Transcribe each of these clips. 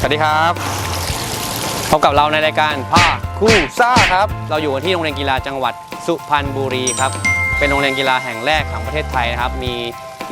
สวัสดีครับพบกับเราในรายการผ้าคู่ซ่าครับ เราอยู่กันที่โรงเรียนกีฬาจังหวัดสุพรรณบุรีครับ เป็นโรงเรียนกีฬาแห่งแรกของประเทศไทยนะครับ มี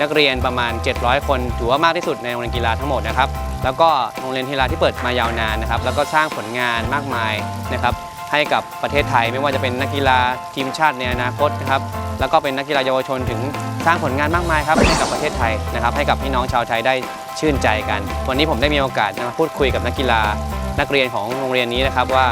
นักเรียนประมาณ 700 คน ถือว่ามากที่สุดในโรงเรียนกีฬาทั้งหมดนะครับ แล้วก็โรงเรียนกีฬาที่เปิดมายาวนานนะครับ แล้วก็สร้างผลงานมากมายนะครับ ให้กับประเทศไทย ไม่ว่าจะเป็นนักกีฬาทีมชาติในอนาคตนะครับแล้วก็เป็นนักกีฬาเยาวชนถึงสร้างผลงานมากมายครับให้กับประเทศไทยนะครับ ให้กับพี่น้องชาวไทยได้ชื่นใจกัน วันนี้ผมได้มีโอกาสมาพูดคุยกับนักกีฬานักเรียนของโรงเรียนนี้นะครับว่า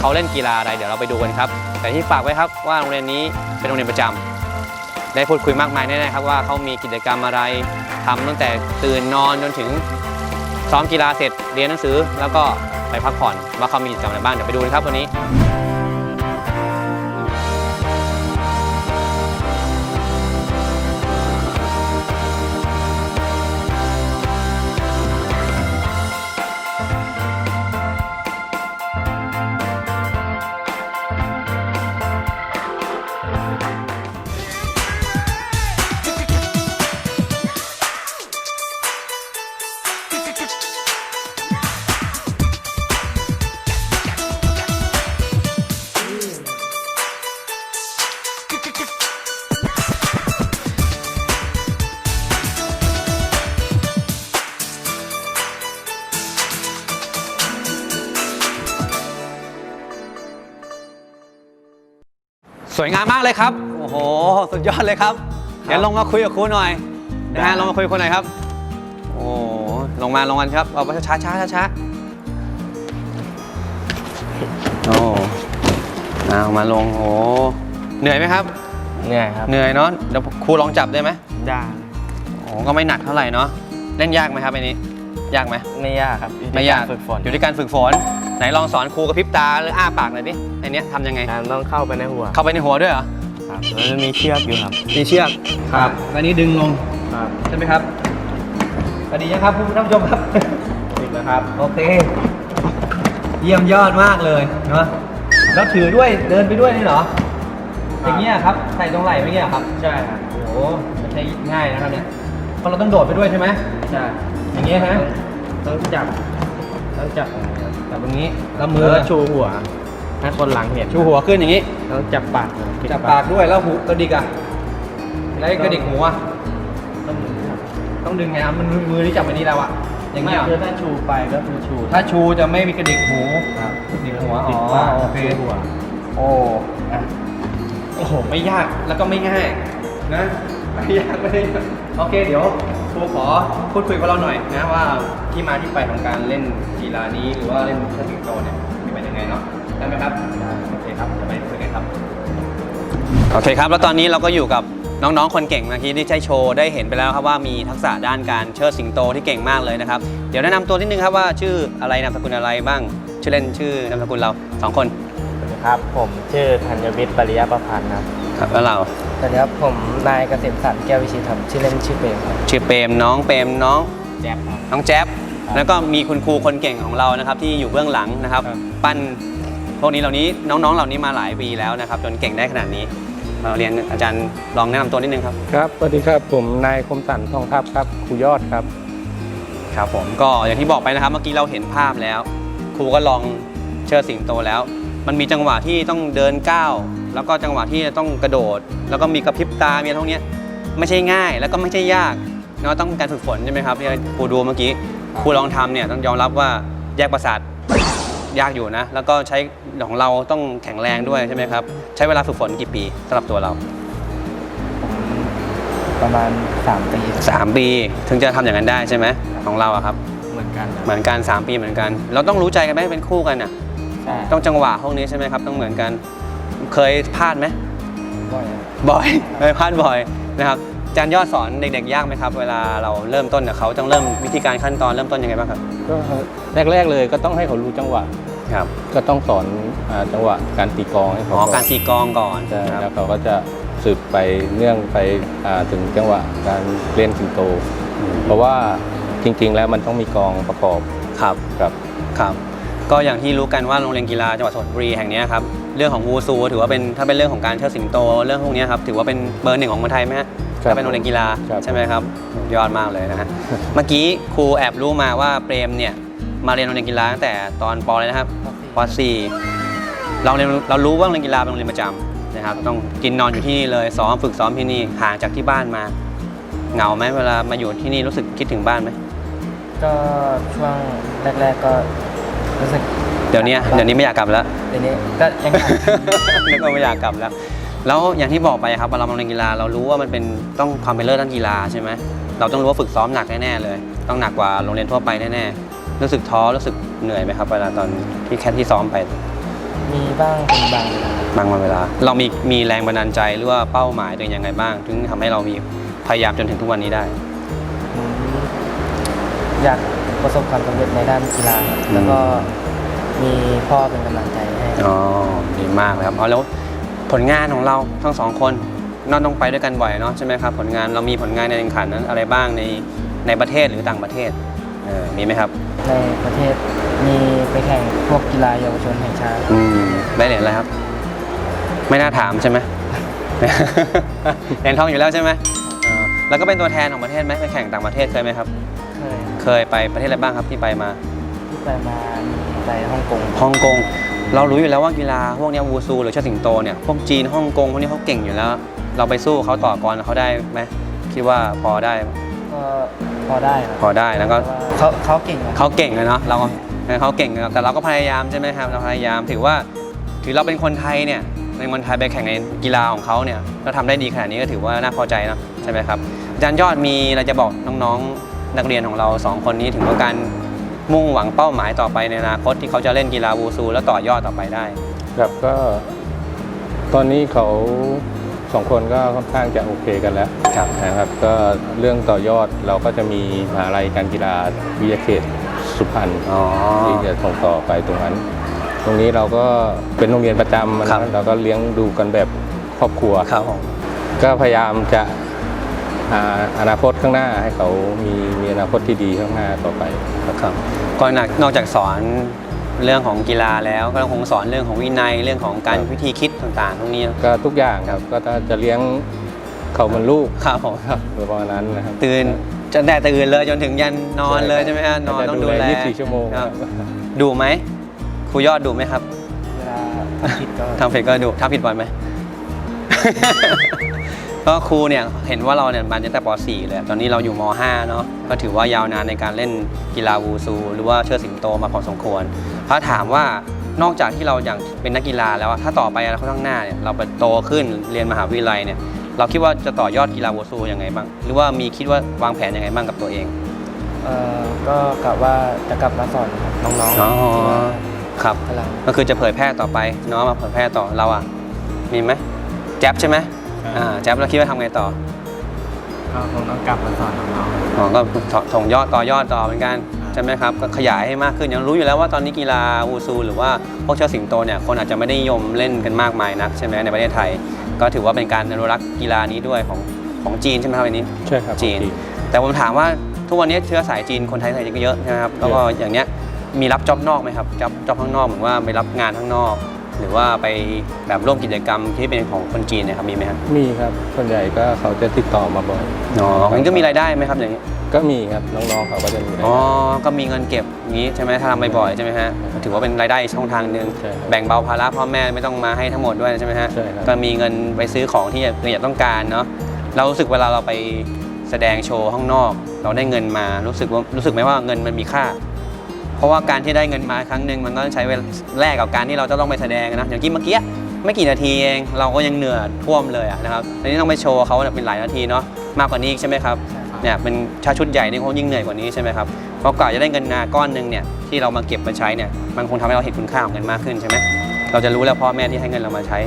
เขาเล่นกีฬาอะไรเดี๋ยวเราไปดูกันครับ แต่ที่ฝากไว้ครับว่าโรงเรียนนี้เป็นโรงเรียนประจำได้พูดคุยมากมายแน่ๆครับว่าเขามีกิจกรรมอะไรทำตั้งแต่ตื่นนอนจนถึงซ้อมกีฬาเสร็จเรียนหนังสือ แล้วก็ ไปพักผ่อนว่าเขามีกิจกรรมอะไรบ้างเดี๋ยวไปดูนะครับวันนี้ สวยงามมากเลยครับ โอ้โห สุดยอดเลยครับ เดี๋ยวลงมาคุยกับครูหน่อยนะฮะลงมาคุยกับครูหน่อยครับ โอ้โหลงมาลงกันครับ เอาไปช้าช้าช้าช้าโอ้เอามาลงโอ้เหนื่อยไหมครับ เหนื่อยครับ เหนื่อยเนาะเดี๋ยวครูลองจับได้ไหมได้โอ้ก็ไม่หนักเท่าไหร่เนาะเล่นยากไหมครับอันนี้ ยากไหมไม่ยากครับอที่ไม่ยากรฝึกฝนอยู่ที่การฝึกฝน ไหนลองสอนครูกระพริบตาหรืออ้าปากหน่อยดิไอเนี้ยทำยังไง น้ำต้องเข้าไปในหัวเข้าไปในหัวด้วยเหรอครับแล้วจะมีเชือกอยู่ครับ มีเชือกครับอันนี้ดึงลงครับใช่ไหมครับสวัสดีนะครับผู้ท่านผู้ชมครับติดนะครับ โอเค เยี่ยมยอดมากเลยเนาะแล้วถือด้วยเดินไปด้วยนี่เหรออย่างเงี้ยครับใส่ตรงไหล่ไม่เงี้ยครับ ใช่ครับโอ้โหไม่ใช่ง่ายนะครับเนี่ยเพราะเราต้องโดดไปด้วยใช่ไหมใช่อย่างเงี้ยฮะต้องจับต้องจับ อย่างนี้ครับจับตรงนี้แล้วมืแล้วอก็ชูหัวให้คนหลังเห็นชูหัวขึ้นอย่างนี้ต้องจับปากปิดจับปากด้วยแล้วหูกระดิกอะแล้วกระดิกหูอะต้องหมุนครับต้องดึงไงครับมันมือที่จับไว้นี่แล้วอะอย่างไม่เงี้ยเหรอคือถ้าชูไปก็คือชู ถ้าชูจะไม่มีกระดิกหูครับกระดิกหัวปิดอ๋อปากโอเคชูหัวโอ้อะโอ้โหไม่ยากแล้วก็ไม่ง่ายนะไม่ยากไม่ได้ยากโอเคเดี๋ยวค รูขอพูดคุยกับเราหน่อยนะว่าที่มาที่ไปของการเล่นกีฬานี้หรือว่าเล่นเชิดสิงโตเนี่ยมีเป็นยังไงเนาะได้ไหมครับได้โอเคครับจะไปคุยกันครับโอเคครับ แล้วตอนนี้เราก็อยู่กับน้องๆ คนเก่งเมื่อกี้ที่ใช้โชว์ได้เห็นไปแล้วครับว่ามีทักษะด้านการเชิดสิงโตที่เก่งมากเลยนะครับเดี๋ยวแนะนำตัวนิดนึงครับว่าชื่ออะไรนามสกุลอะไรบ้าง ชื่อเล่นชื่อนามสกุลเราสองคนสวัสดีครับผมชื่อธัญวิทย์ปริยประพันธ์ครับครับแล้วเรา สวัสดีครับผมนายเกษมสันต์แก้ววิชิตครับชื่อเล่นชื่อเปรมครับ ชื่อเปรมน้องเปรมน้องแจ๊บครับ น้องแจ๊บครับแล้วก็มีคุณครูคนเก่งของเรานะครับที่อยู่เบื้องหลังนะครับ ครับ ปั้นพวกนี้เหล่านี้น้องๆเหล่านี้มาหลายปีแล้วนะครับจนเก่งได้ขนาดนี้เราเรียนอาจารย์ลองแนะนำตัวนิดนึงครับ ครับสวัสดีครับผมนายคมสันทองทัพครับครูยอดครับ ครับผมก็อย่างที่บอกไปนะครับเมื่อกี้เราเห็นภาพแล้ว ครูก็ลองเชิดสิงโตแล้ว มันมีจังหวะที่ต้องเดินก้าว แล้วก็จังหวะที่จะต้องกระโดด แล้วก็มีกระพริบตามีอะไรพวกเนี้ยไม่ใช่ง่ายแล้วก็ไม่ใช่ยากเนาะต้องการฝึกฝนใช่ไหมครับที่ครูดูเมื่อกี้ครูลองทำเนี่ยต้องยอมรับว่าแยกประสาทยากอยู่นะ แล้วก็ใช้ของเราต้องแข็งแรงด้วยใช่ไหมครับ ใช้เวลาฝึกฝนกี่ปีสำหรับตัวเรา ประมาณ 3 ปี3ปี ถึงจะทำอย่างนั้นได้ใช่ไหมของเราอะครับ เหมือนกันครับเหมือนกัน 3 ปีเหมือนกัน เราต้องรู้ใจกันไหมเป็นคู่กันอะใช่ต้องจังหวะพวกนี้ใช่ไหมครับ ต้องเหมือนกัน เคยพลาดไหมบ่อยครับบ่อยเคยพลาดบ่อยนะครับอาจารย์ยอดสอนเด็กๆยากไหมครับ เวลาเราเริ่มต้นกับเขาต้องเริ่มวิธีการขั้นตอนเริ่มต้นยังไงบ้างครับก็แรกๆเลยก็ต้องให้เขารู้จังหวะ ครับก็ต้องสอนอาจังหวะการตีกลองให้อ๋เขาอการตีกลองก่อนใช่คแล้รับวเขาก็จะสืบไปเนื่องไปอ่าถึงจังหวะการเล่นสิงโต เพราะว่าจริงๆ แล้วมันต้องมีกลองประกอบครับ กับ ครับ ก็อย่างที่รู้กันว่าโรงเรียนกีฬาจังหวัดสุพรรณบุรีแห่งเนี้ยครับ เรื่องของวูซูถือว่าเป็นถ้าเป็นเรื่องของการเชิดสิงโตเรื่องพวกเนี้ยครับถือว่าเป็นเบอร์หนึ่งของเมืองไทยไหมฮะครับก็เป็นโรงเรียนกีฬาครับใช่ไหมครับยอดมากเลยนะฮะเมื่อกี้ครูแอบรู้มาว่าเปรมเนี่ยมาเรียนโรงเรียนกีฬาตั้งแต่ตอนปเลยนะครับป .4 เราเรียนเรารู้ว่าโรงเรียนกีฬาเป็นโรงเรียนประจำนะครับต้องกินนอนอยู่ที่นี่เลยซ้อมฝึกซ้อมที่นี่ห่างจากที่บ้านมาเหงาไหมเวลามาอยู่ที่นี่รู้สึกคิดถึงบ้านไหมก็ช่วงแรก ๆก็รู้สึก เดี๋ยวนี้เดี๋ยวนี้ไม่อยากกลับแล้ว เดี๋ยวนี้ก็ยังอยากนึกว่าไม่อยากกลับแล้ว แล้วอย่างที่บอกไปครับเวลาเรามาเรียนกีฬาเรารู้ว่ามันเป็นต้องความเป็นเลิศด้านกีฬาใช่ไหมเราต้องรู้ว่าฝึกซ้อมหนักแน่ๆเลย ต้องหนักกว่าโรงเรียนทั่วไปแน่ๆรู้สึกท้อรู้สึกเหนื่อยไหมครับเวลาตอนที่แค่ที่ซ้อมไป มีบ้างเป็นบางเวลาบางวันเวลา เรามีมีแรงบันดาลใจหรือว่าเป้าหมายตัวเองยังไงบ้าง ถึงทำให้เรามีพยายามจนถึงทุกวันนี้ได้อืมอยากประสบความสำเร็จในด้านกีฬาครับอืมแล้วก็ มีพ่อเป็นกำลังใจให้อ๋อดีมากเลยครับเอาแล้วผลงานของเราทั้งสองคนน่าต้องไปด้วยกันบ่อยเนาะใช่ไหมครับผลงานเรามีผลงานในแข่งขันนั้นอะไรบ้างในในประเทศหรือต่างประเทศเออมีไหมครับในประเทศมีไปแข่งพวกกีฬาเยาวชนแห่งชาติอืมได้เหรียญอะไรครับ ไม่น่าถามใช่ไหม เหรียญทองอยู่แล้วใช่ไหมอ่าแล้วก็เป็นตัวแทนของประเทศไหมไปแข่งต่างประเทศเคยไหมครับ เคยเคยไปประเทศอะไรบ้างครับที่ไปมา ที่ไปมามีไปฮ่องกงฮ่องกง เรารู้อยู่แล้วว่ากีฬาพวกเนี้ยวูซูหรือเชิดสิงโตเนี่ยพวกจีนฮ่องกงพวกนี้เขาเก่งอยู่แล้ว เราไปสู้เขาต่อกรเขาได้ไหมคิดว่าพอได้ก็พอได้ครับพอได้แล้วก็เขาเขาเก่งอะเขาเก่งเลยเนาะเราก็เขาเก่งแต่เราก็พยายามใช่ไหมครับเราพยายามถือว่าถือเราเป็นคนไทยเนี่ยในคนไทยไปแข่งในกีฬาของเขาเนี่ยเราทำได้ดีขนาดนี้ก็ถือว่าน่าพอใจเนอะใช่ไหมครับอาจารย์ยอดมีอะไรจะบอกน้องๆนักเรียนของเราสองคนนี้ถึงว่าการ มุ่งหวังเป้าหมายต่อไปในอนาคตที่เขาจะเล่นกีฬาวูซู แล้วต่อยอดต่อไปได้ ครับก็ ตอนนี้เขาสองคนก็ค่อนข้างจะโอเคกันแล้วครับนะครับก็เรื่องต่อยอดเราก็จะมีมหาลัยการกีฬาวิทยาเขตสุพรรณอ๋อ ที่จะส่งต่อไปตรงนั้น ตรงนี้เราก็เป็นโรงเรียนประจำนะครับ เราก็เลี้ยงดูกันแบบครอบครัว ครับผม ก็พยายามจะหา อนาคตข้างหน้าให้เขามีมีอนาคตที่ดีข้างหน้าต่อไปครับครับก็นอกนอกจากสอนเรื่องของกีฬาแล้วก็คงสอนเรื่องของวินัยเรื่องของการครับวิธีคิดต่างๆพวกนี้ก็ทุกอย่างครับก็ถ้าจะเลี้ยงเขาเหมือนลูกครับผมครับประมาณนั้นนะครับตื่นจนแต่ตื่นเลยจนถึงยันนอนเลยใช่ไหมฮะนอนต้องดูแล24ชั่วโมงครับครับดูไหมครูยอดดูไหมครับเวลาทำผิดก็ทำผิดก็ดูทำผิดบ่อยไหม ก็ครูเนี่ยเห็นว่าเราเนี่ยมาตั้งแต่ป .4 เลยตอนนี้เราอยู่ม .5 เนาะก็ถือว่ายาวนานในการเล่นกีฬาวูซู หรือว่าเชิดสิงโตมาพอสมควรถ้าถามว่านอกจากที่เราอยากเป็นนักกีฬาแล้วอะถ้าต่อไปอนาคตข้างหน้าเนี่ยเราไปโตขึ้นเรียนมหาวิทยาลัยเนี่ยเราคิดว่าจะต่อยอดกีฬาวูซูยังไงบ้าง หรือว่ามีคิดว่าวางแผนยังไงบ้างกับตัวเองเอ่อก็กะว่าจะกลับมาสอนครับน้องๆอ๋อที่ว่าครับกำลังก็คือจะเผยแพร่ต่อไปเนาะมาเผยแพร่ต่อเราอะมีไหมแจ๊บใช่ไหม อ่าแจ๊บเราคิดว่าทำไงต่อก็คงต้องกลับมาสอนน้องอ๋อก็ส่งยอดต่อยอดต่อเหมือนกันใช่ไหมครับก็ขยายให้มากขึ้นยังรู้อยู่แล้วว่าตอนนี้กีฬาวูซู หรือว่าพวกเชิดสิงโตเนี่ยคนอาจจะไม่ได้นิยมเล่นกันมากมายนักใช่ไหมในประเทศไทย ก็ถือว่าเป็นการอนุรักษ์กีฬานี้ด้วยของของจีนใช่ไหมครับอันนี้ใช่ครับจีน แต่ผมถามว่าทุกวันนี้เชื้อสายจีนคนไทยใส่ก็เยอะใช่ไหมครับแล้วก็อย่างเนี้ยมีรับจ็อบนอกไหมครับจ็อบจ็อบข้างนอกเหมือนว่าไปรับงานข้างนอก หรือว่าไปแบบร่วมกิจกรรมที่เป็นของคนจีนเนะครับมีไหมครับมีครับ ส่วนใหญ่ก็เขาจะติดต่อมาบ่อยอ๋องั้นก็มีรายได้ไหมครับอย่างนี้ก็มีครับน้องๆเขาก็จะมีรายอ๋อได้ก็มีเงินเก็บอย่างนี้ใช่ไหมถ้าทำบ่อยๆใช่ไหมฮะถือว่าเป็นรายได้อีกช่องทางหนึ่งใช่ครับแบ่งเบาภาระพ่อแม่ไม่ต้องมาให้ทั้งหมดด้วยใช่ไหมฮะใช่ครับ ก็มีเงินไปซื้อของที่เราอยากต้องการเนาะเรารู้สึกเวลาเราไปแสดงโชว์ข้างนอก เราได้เงินมารู้สึกว่ารู้สึกไหมว่าเงินมันมีค่า เพราะว่าการที่ได้เงินมาครั้งหนึ่งมันก็ใช้เวลาแลกกับการที่เราจะต้องไปแสดงนะอย่างที่เมื่อกี้ไม่กี่นาทีเองเราก็ยังเหนื่อยท่วมเลยอะนะครับทีนี้ต้องไปโชว์เขาเนี่ยเป็นหลายนาทีเนาะมากกว่านี้อีกใช่ไหมครับเนี่ยเป็นชาชุดใหญ่นี่คงยิ่งเหนื่อยกว่านี้ใช่ไหมครับเพราะกว่าจะได้เงินนาก้อนหนึ่งเนี่ยที่เรามาเก็บมาใช้เนี่ยมันคงทำให้เราเห็นคุณค่าของเงินมากขึ้นใช่ไหมเราจะรู้แล้วพ่อแม่ที่ให้เงินเรามาใช้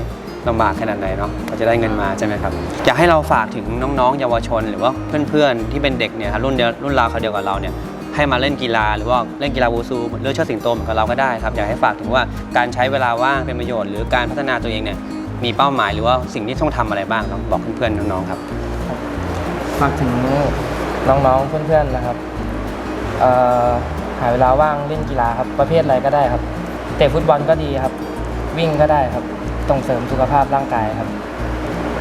ลำบากขนาดไหนเนาะเราจะได้เงินมาใช่ไหมครับอยากให้เราฝากถึงน้องๆ เยาวชน หรือว่าเพื่อนๆที่เป็นเด็กเนี่ยครับรุ่นเดียวรุ่นราวเขาวเดียวกับเราเนี่ย ให้มาเล่นกีฬาหรือว่าเล่นกีฬาวูซูเลือกเชิดสิงโตเหมือนกับเราก็ได้ครับอยากให้ฝากถึงว่าการใช้เวลาว่างเป็นประโยชน์หรือการพัฒนาตัวเองเนี่ยมีเป้าหมายหรือว่าสิ่งที่ต้องทำอะไรบ้างลองบอกเพื่อนๆน้องๆครับๆฝากถึงน้องๆเพื่อนๆนะครับเอ่อหาเวลาว่างเล่นกีฬาครับประเภทอะไรก็ได้ครับเตะฟุตบอลก็ดีครับ วิ่งก็ได้ครับส่งเสริมสุขภาพร่างกายครับ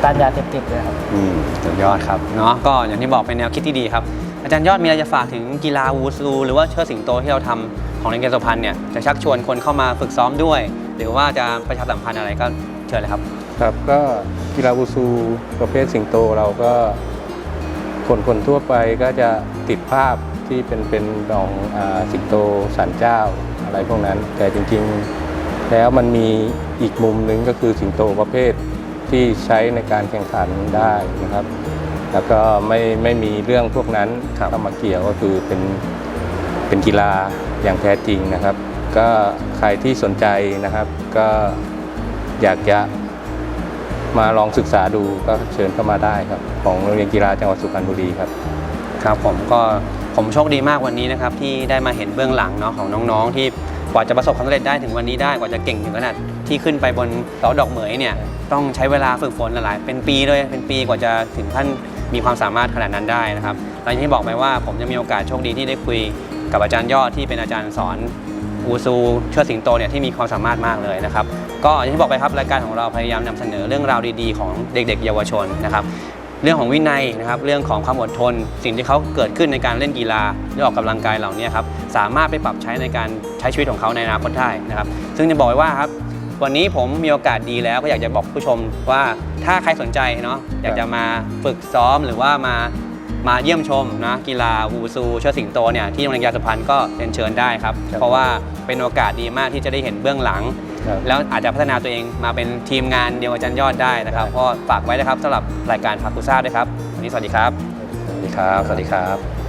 ต้านยาเสพติดด้วยครับ อืมสุดยอดครับเนาะก็อย่างที่บอกเป็นแนวคิดที่ดีครับ อาจารย์ยอดมีอะไรจะฝากถึงกีฬาวูซูหรือว่าเชิดสิงโตที่เราทำของโรงเรียนสุพรรณเนี่ยจะชักชวนคนเข้ามาฝึกซ้อมด้วย หรือว่าจะประชาสัมพันธ์อะไรก็เชิญเลยครับครับก็กีฬาวูซูประเภทสิงโตเราก็คนคนทั่วไปก็จะติดภาพที่เป็นเป็นของอสิงโตสันเจ้าอะไรพวกนั้น แต่จริงๆแล้วมันมีอีกมุมหนึ่งก็คือสิงโตประเภทที่ใช้ในการแข่งขันได้นะครับ แล้วก็ไม่ไม่มีเรื่องพวกนั้นครับเข้ามาเกี่ยวก็คือเป็นเป็นกีฬาอย่างแท้จริงนะครับ ก็ใครที่สนใจนะครับ ก็อยากจะมาลองศึกษาดูก็เชิญเข้ามาได้ครับ ของโรงเรียนกีฬาจังหวัดสุพรรณบุรีครับ ครับผมก็ผมโชคดีมากวันนี้นะครับที่ได้มาเห็นเบื้องหลังเนาะของน้องๆ ที่กว่าจะประสบความสำเร็จได้ถึงวันนี้ได้กว่าจะเก่งถึงขนาดที่ขึ้นไปบนเสาดอกเหมยเนี่ยต้องใช้เวลาฝึกฝนหลายๆเป็นปีเลยเป็นปีกว่าจะถึงขั้น มีความสามารถขนาดนั้นได้นะครับและอย่างที่บอกไปว่าผมจะมีโอกาสโชคดีที่ได้คุยกับอาจารย์ยอดที่เป็นอาจารย์สอนอูซูเชิดสิงโตเนี่ยที่มีความสามารถมากเลยนะครับ ก็อย่างที่บอกไปครับรายการของเราพยายามนำเสนอเรื่องราวดีๆ ของเด็ก ๆ เยาวชนนะครับ เรื่องของวินัยนะครับ เรื่องของความอดทน สิ่งที่เขาเกิดขึ้นในการเล่นกีฬาหรือออกกำลังกายเหล่านี้ครับสามารถไปปรับใช้ในการใช้ชีวิตของเขาในอนาคตได้นะครับ ซึ่งจะบอกไว้ว่าครับ วันนี้ผมมีโอกาสดีแล้วก็อยากจะบอกผู้ชมว่าถ้าใครสนใจเนาะอยากจะมาฝึกซ้อมหรือว่ามามาเยี่ยมชมนะกีฬาวูซูเชิดสิงโตเนี่ยที่โรงเรียนกีฬาสุพรรณก็เรียนเชิญได้ครับครับ เพราะว่าเป็นโอกาสดีมากที่จะได้เห็นเบื้องหลังครับแล้วอาจจะพัฒนาตัวเองมาเป็นทีมงานเดียวกับอาจารย์ยอดได้นะครับก็ฝากไว้นะครับสำหรับรายการพาคุซ่าด้วยครับวันนี้สวัสดีครับ สวัสดีครับ สวัสดีครับ